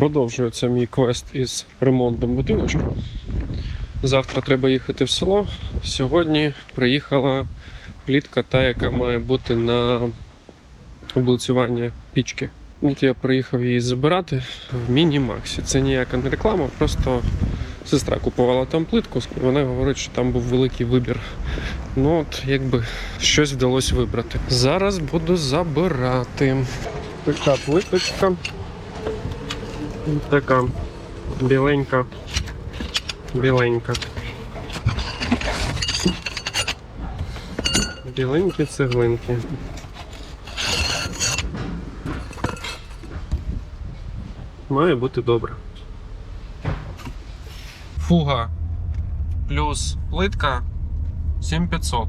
Продовжується мій квест із ремонтом будиночку. Завтра треба їхати в село. Сьогодні приїхала плітка, та, яка має бути на облицювання пічки. От я приїхав її забирати в міні-максі. Це ніяка не реклама, просто сестра купувала там плитку, вона говорить, що там був великий вибір. Ну от якби щось вдалося вибрати. Зараз буду забирати. Така плиточка. Така біленька. Біленька. Біленькі цеглинки. Має бути добре. Фуга плюс плитка 7500.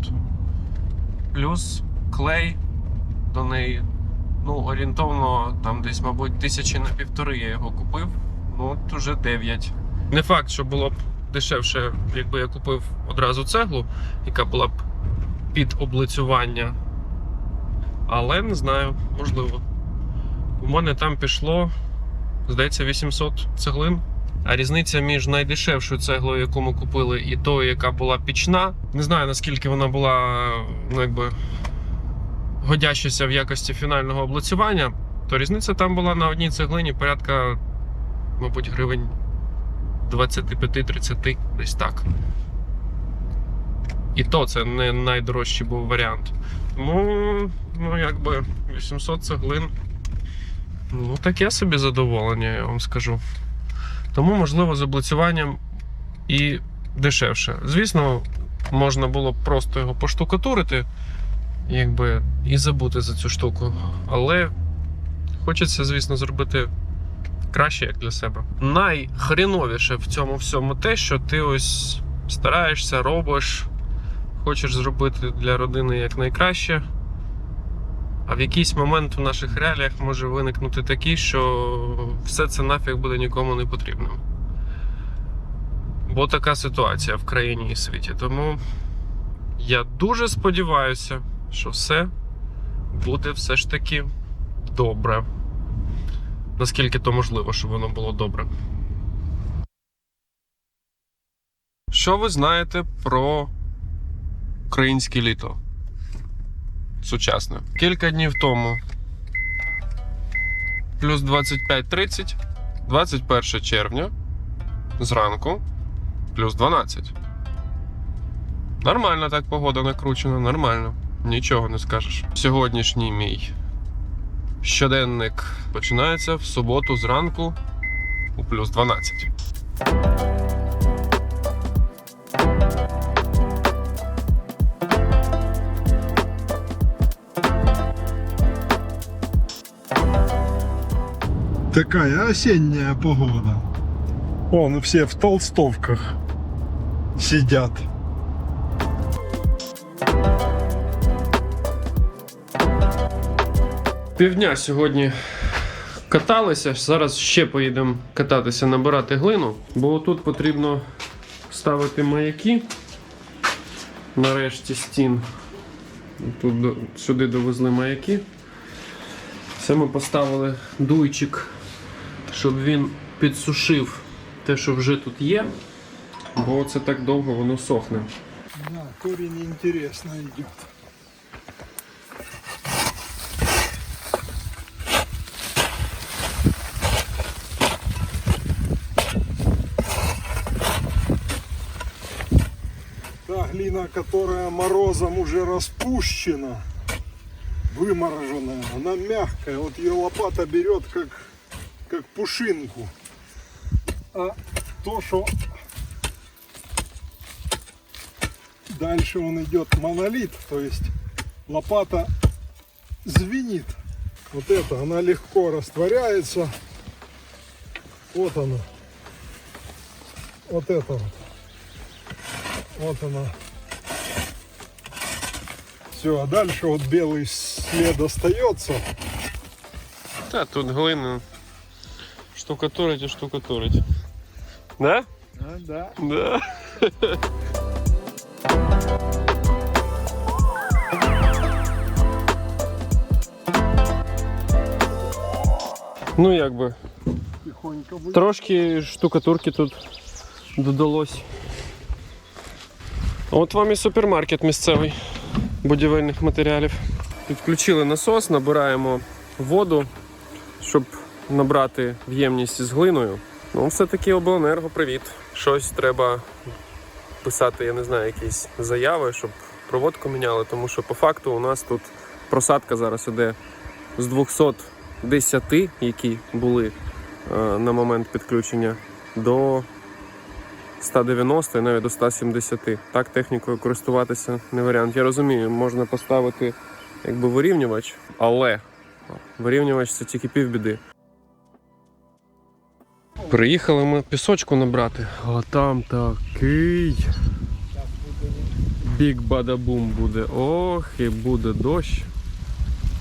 Плюс клей до неї Ну, орієнтовно, там десь, мабуть, тисячі на півтори я його купив. Ну, от уже 9. Не факт, що було б дешевше, якби я купив одразу цеглу, яка була б під облицювання. Але не знаю, можливо. У мене там пішло, здається, 800 цеглин. А різниця між найдешевшою цеглою, яку ми купили, і тою, яка була пічна. Не знаю наскільки вона була, ну якби годящася в якості фінального облицювання, то різниця там була на одній цеглині порядка, мабуть, гривень 25-30, десь так. І то це не найдорожчий був варіант. Тому, ну, якби 800 цеглин. Ну, таке собі задоволення, я вам скажу. Тому, можливо, з облицюванням і дешевше. Звісно, можна було просто його поштукатурити якби і забути за цю штуку. Але хочеться, звісно, зробити краще як для себе. Найхріновіше в цьому всьому те, що ти ось стараєшся, робиш, хочеш зробити для родини як найкраще. А в якийсь момент в наших реаліях може виникнути такий, що все це нафіг буде нікому не потрібним. Бо така ситуація в країні і світі. Тому я дуже сподіваюся, що все буде все ж таки добре. Наскільки то можливо, щоб воно було добре. Що ви знаєте про українське літо? Сучасне. Кілька днів тому. Плюс 25-30, 21 червня. Зранку. Плюс 12. Нормально так погода накручена, нормально. Нічого не скажеш. Сьогоднішній мій щоденник починається в суботу зранку у плюс 12. Такая осенняя погода. Вон все в толстовках сидят. Півдня сьогодні каталися. Зараз ще поїдемо кататися, набирати глину, бо тут потрібно ставити маяки нарешті стін. Тут сюди довезли маяки. Це ми поставили дуйчик, щоб він підсушив те, що вже тут є, бо це так довго воно сохне. Да, корень интересно идет. Глина, которая морозом уже распущена, вымороженная, она мягкая. Вот ее лопата берет как, как пушинку. А то, что Дальше он идет монолит, то есть лопата звенит. Вот это, она легко растворяется. Вот она. Вот это вот. Вот она. Все, а дальше вот белый след остается. Та тут глину штукатурить і штукатурить. Да? А, да. Да. Ну, якби, Тихонько будет. трошки штукатурки тут додалось. От вам і супермаркет місцевий Будівельних матеріалів. Підключили насос, набираємо воду, щоб набрати в ємність з глиною. Ну, все-таки обленерго, привіт. Щось треба писати, я не знаю, якісь заяви, щоб проводку міняли, тому що по факту у нас тут просадка зараз іде з 210, які були е, на момент підключення, до 190 і навіть до 170. Так технікою користуватися не варіант. Я розумію, можна поставити якби вирівнювач, але вирівнювач це тільки півбіди. Приїхали ми пісочку набрати, а там такий бік бадабум буде. Ох, і буде дощ.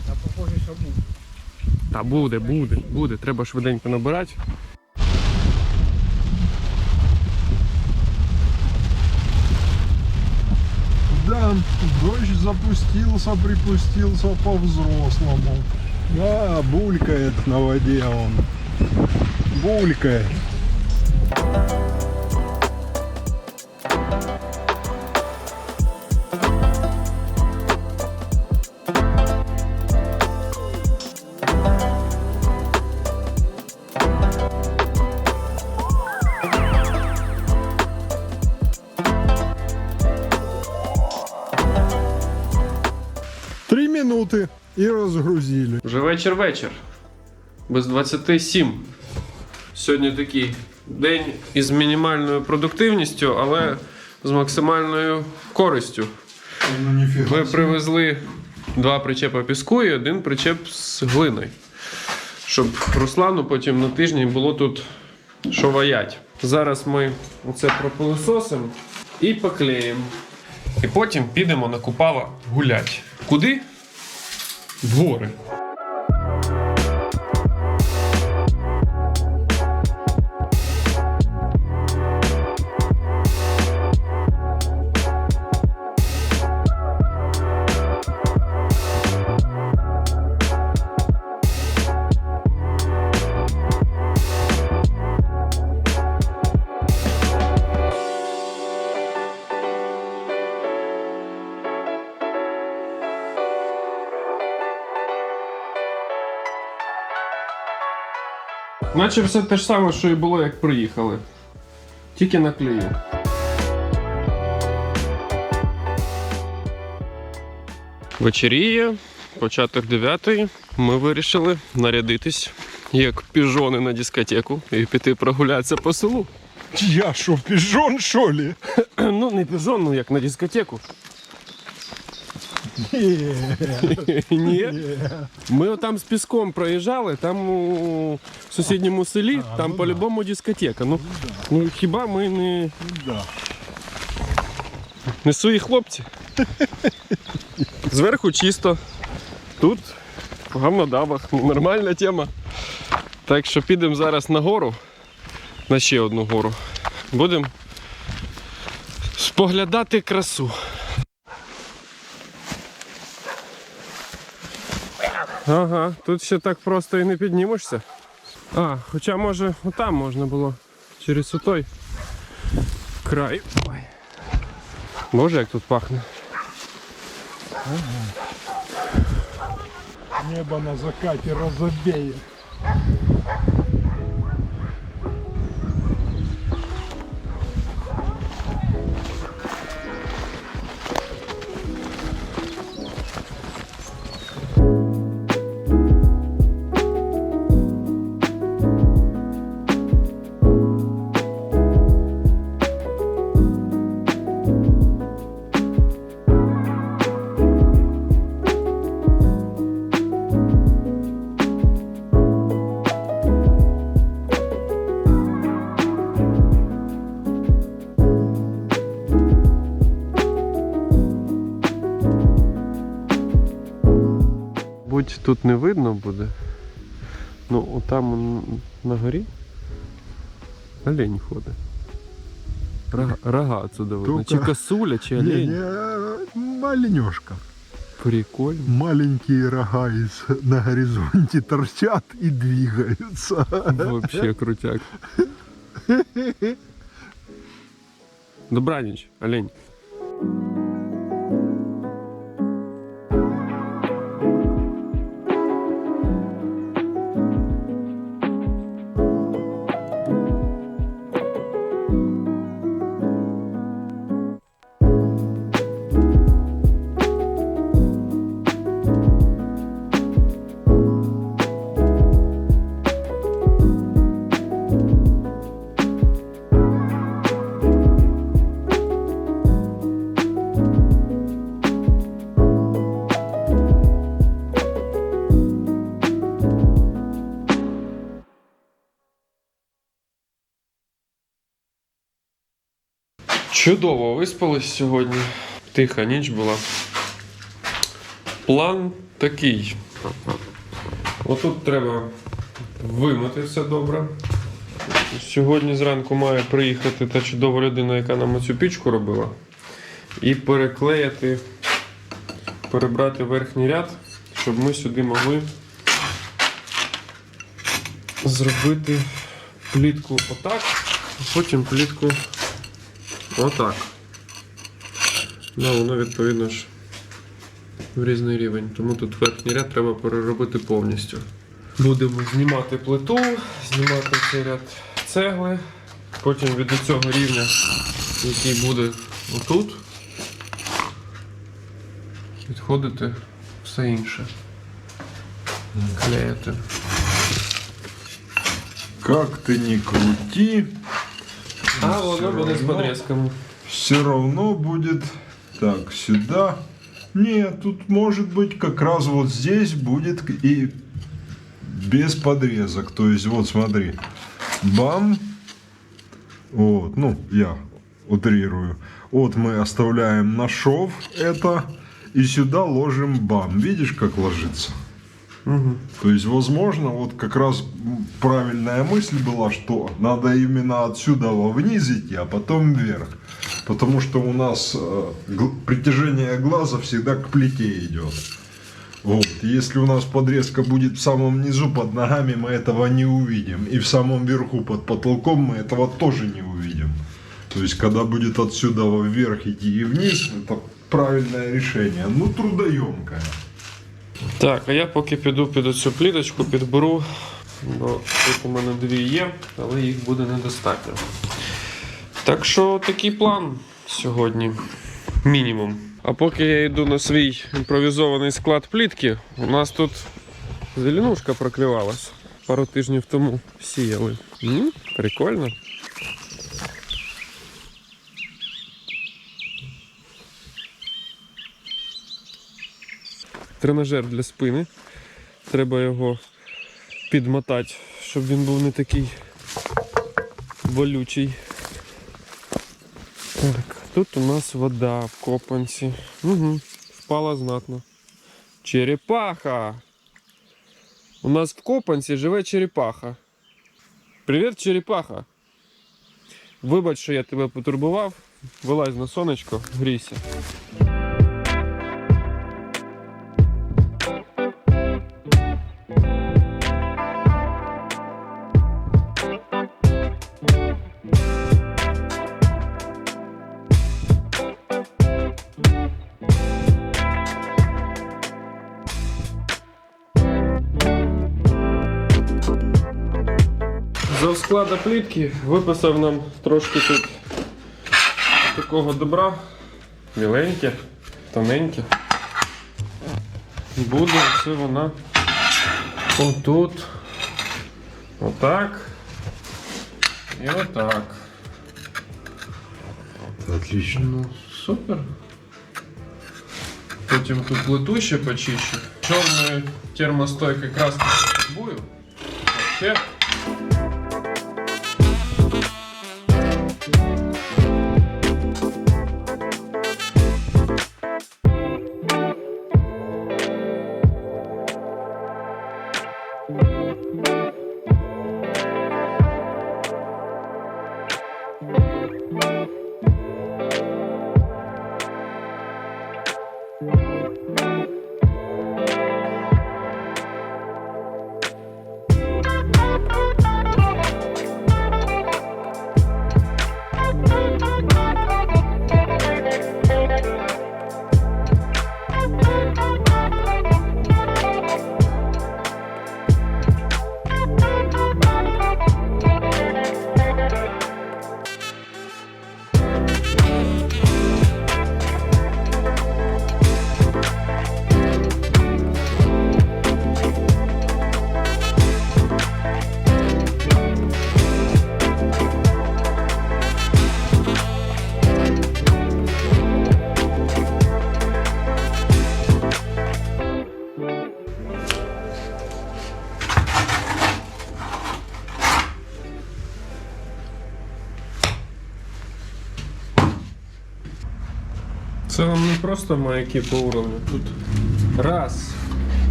А похоже, что будет. Та буде, буде, буде. Треба швиденько набирати. Дождь запустился, припустился по-взрослому. Да, булькает на воде он. Булькает. Минуты и разгрузили. Вже вечір вечір. Без 27. Сьогодні такий день із мінімальною продуктивністю, але з максимальною користю. Ну. Ми привезли два причепи піску і один причеп з глиною. Щоб Руслану потім на тижні було тут що ваять. Зараз ми оце пропилисосимо і поклеїмо. І потім підемо на Купава гулять. Куди? В. Наче все те ж саме, що і було, як приїхали. Тільки наклею. Вечеріє, початок 9 Ми вирішили нарядитись як піжони на дискотеку і піти прогулятися по селу. Я что, пижон, что ли? Ну, не піжон, ну як на дискотеку. Ні. Ми отам з піском проїжджали, там у сусідньому селі, А, там ну по-любому дискотека. Ну, ну хіба ми не, Да. не свої хлопці? Зверху чисто. Тут в гавнодавах. Ну, Нормальна тема. Так що підемо зараз на гору, на ще одну гору. Будемо споглядати красу. Ага, тут ще так просто і не піднімешся. А, хоча може отам можна було через отой край. Ой. Боже, як тут пахне. Небо на закате розовеет. Тут не видно буде. Ну, там на горі олень ходить. Рога, рога отсюда видно. Чи косуля, чи Не, олень. не, маленешка. Прикольно. Маленькие рога из, на горизонте торчат и двигаются. Вообще крутяк. Добраніч, олень. Чудово виспались сьогодні. Тиха ніч була. План такий. Отут треба вимити все добре. Сьогодні зранку має приїхати та чудова людина, яка нам цю пічку робила. І переклеїти, перебрати верхній ряд, щоб ми сюди могли зробити плітку отак, а потім плітку Отак. Ну, воно відповідно ж в різний рівень. Тому тут верхній ряд треба переробити повністю. Будемо знімати плиту, знімати цей ряд цегли. Потім від цього рівня, який буде отут, відходити все інше. Клеїти. Как ты ни крути, А воно буде з подрізками. все равно будет так сюда. Нет, тут может быть как раз вот здесь будет и без подрезок. То есть вот смотри, бам, вот, ну я утрирую. Вот мы оставляем на шов это и сюда ложим бам. Видишь, как ложится? Угу. То есть, возможно, вот как раз правильная мысль была, что надо именно отсюда вниз идти, а потом вверх. Потому что у нас э, притяжение глаза всегда к плите идет. Вот. Если у нас подрезка будет в самом низу под ногами, мы этого не увидим. И в самом верху под потолком мы этого тоже не увидим. То есть, когда будет отсюда вверх идти и вниз, это правильное решение. Ну, трудоемкое. Так, а я поки піду під цю пліточку, підберу. Бо тут у мене дві є, але їх буде недостатньо. Так що такий план сьогодні. Мінімум. А поки я йду на свій імпровізований склад плітки, у нас тут зеленушка проклювалась. Пару тижнів тому сіяли. М? Прикольно. Тренажер для спини. Треба його підмотати, щоб він був не такий болючий. Так, тут у нас вода в копанці. Угу, впала знатно. Черепаха! У нас в копанці живе черепаха. Привіт, черепаха! Вибач, що я тебе потурбував. Вилазь на сонечко, грійся. Склада плітки виписав нам трошки тут такого добра. Міленьке, тоненьке. Буде все вона отут. Отак. І отак. Отлично. Ну, супер. Потім тут плиту ще почищу. Чорною термостойкою краски бую. Ще. Просто маяки по уровню. Тут раз,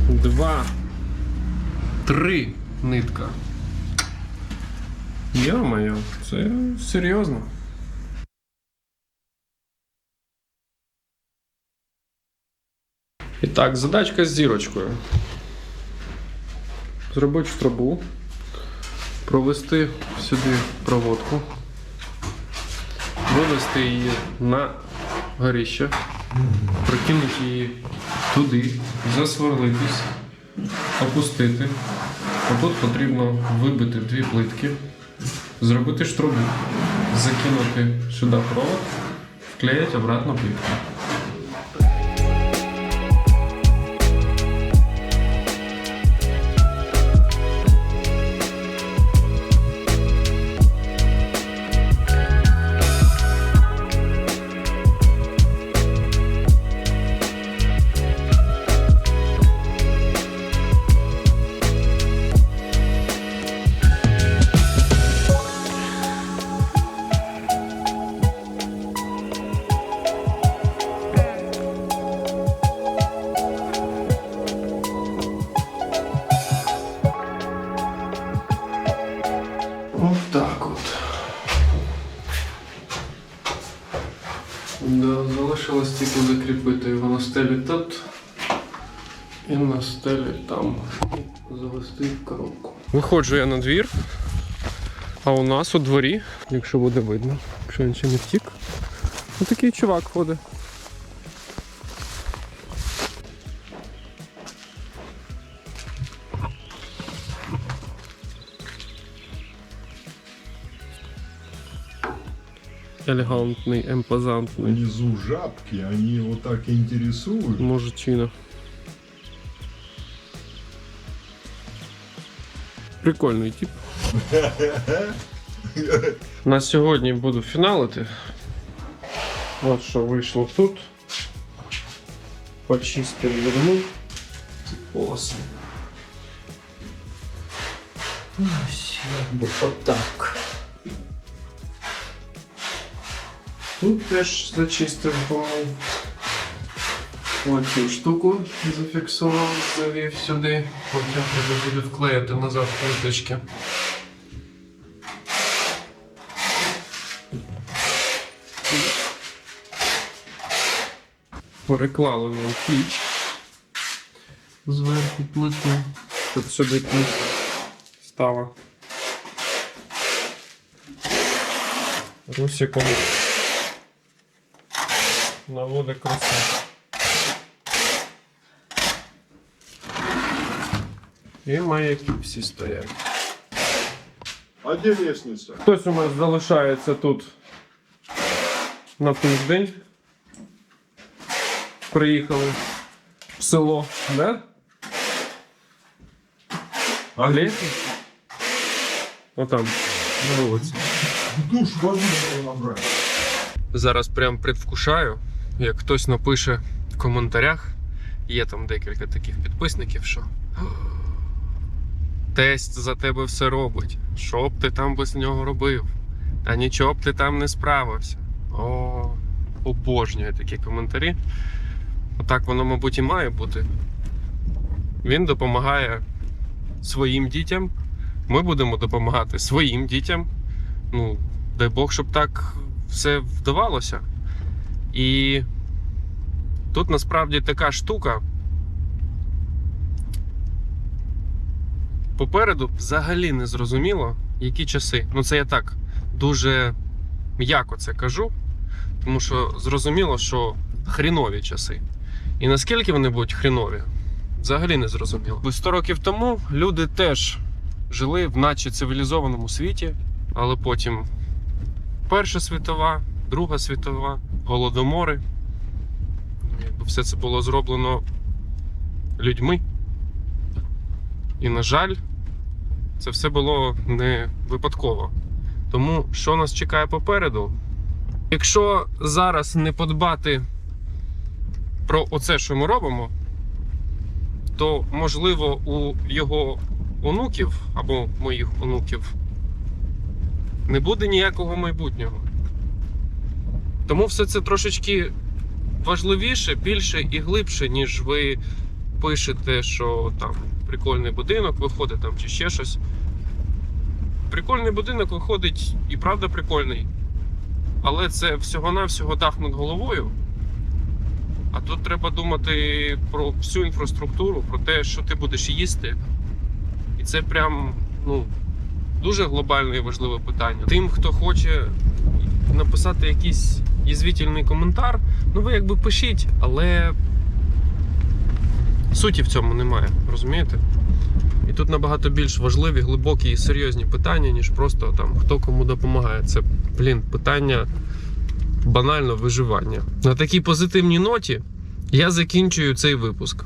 два, три нитка. Йо-моє, це серйозно. І так, задачка з зірочкою. Зробити трубу, провести сюди проводку, вивести її на горище, прокинути її туди, засверлитись, опустити. Отут потрібно вибити дві плитки, зробити штрубу, закинути сюди провод, вклеїти обратно плитку. Стелі там. Завести в коробку. Виходжу я на двір, а у нас у дворі, якщо буде видно, якщо він ще не втік, отакий чувак ходить. Елегантний, емпозантний. Внизу жабки, они его так интересуют. Мужичина. Прикольний тип. На сьогодні буду фіналити. От що вийшло тут. Почистив верну. Ці полоси. Ось якби отак. Тут теж зачистив помив. Цю штуку зафіксував, завів сюди. Потім вже буду вклеїти назад плиточки. Переклали нам піч зверху плиту, щоб сюди піч стала. Русиком наводить красоту. І маяки всі стоять. А где лестница? Хтось у нас залишається тут на тиждень. Приїхали в село, да? А Лестница? Отам, на вулиці. Душ воды надо набрать. Зараз прям предвкушаю, як хтось напише в коментарях. Є там декілька таких підписників, що тесть за тебе все робить. Що б ти там без нього робив? Та нічого б ти там не справився. О, обожнюю такі коментарі. Отак воно, мабуть, і має бути. Він допомагає своїм дітям. Ми будемо допомагати своїм дітям. Ну, дай Бог, щоб так все вдавалося. І тут насправді така штука. Попереду взагалі не зрозуміло, які часи. Ну, це я так дуже м'яко це кажу, тому що зрозуміло, що хрінові часи. І наскільки вони будуть хрінові, взагалі не зрозуміло. Бо 100 років тому люди теж жили в наче цивілізованому світі, але потім Перша світова, Друга світова, голодомори. Якби Все це було зроблено людьми. І, на жаль, це все було не випадково. Тому що нас чекає попереду? Якщо зараз не подбати про оце, що ми робимо, то можливо у його онуків або моїх онуків не буде ніякого майбутнього. Тому все це трошечки важливіше, більше і глибше, ніж ви пишете, що там прикольний будинок виходить там чи ще щось. Прикольний будинок виходить і правда прикольний. Але це всього-навсього дах над головою. А тут треба думати про всю інфраструктуру, про те, що ти будеш їсти. І це прям ну, дуже глобальне і важливе питання. Тим, хто хоче написати якийсь язвітельний коментар, ну ви якби пишіть, але суті в цьому немає, розумієте? І тут набагато більш важливі, глибокі і серйозні питання, ніж просто там хто кому допомагає. Це, блін, питання банально виживання. На такій позитивній ноті я закінчую цей випуск.